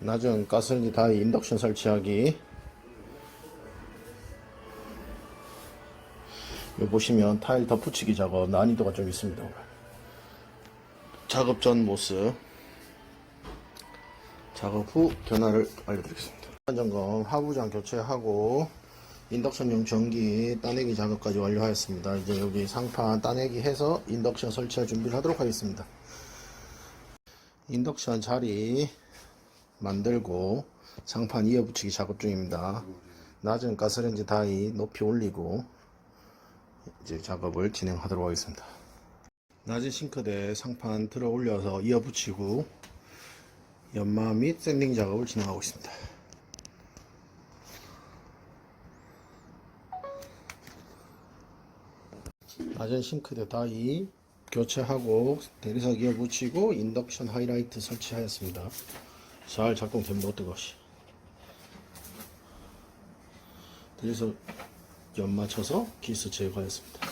낮은 가스레인지 다이 인덕션 설치하기. 여기 보시면 타일 덧붙이기 작업 난이도가 좀 있습니다 작업 전 모습. 작업 후 변화를 알려드리겠습니다. 점검 하부장 교체하고 인덕션용 전기 따내기 작업까지 완료하였습니다. 이제 여기 상판 따내기 해서 인덕션 설치할 준비를 하도록 하겠습니다. 인덕션 자리 만들고 상판 이어붙이기 작업 중입니다. 낮은 가스레인지 다이 높이 올리고 이제 작업을 진행하도록 하겠습니다. 낮은 싱크대 상판 들어 올려서 이어붙이고 연마 및 샌딩 작업을 진행하고 있습니다. 낮은 싱크대 다이 교체하고 대리석 이어붙이고 인덕션 하이라이트 설치하였습니다. 잘 작동됩니다. 어뜨것이 그래서 연 맞춰서 기스 제거하였습니다.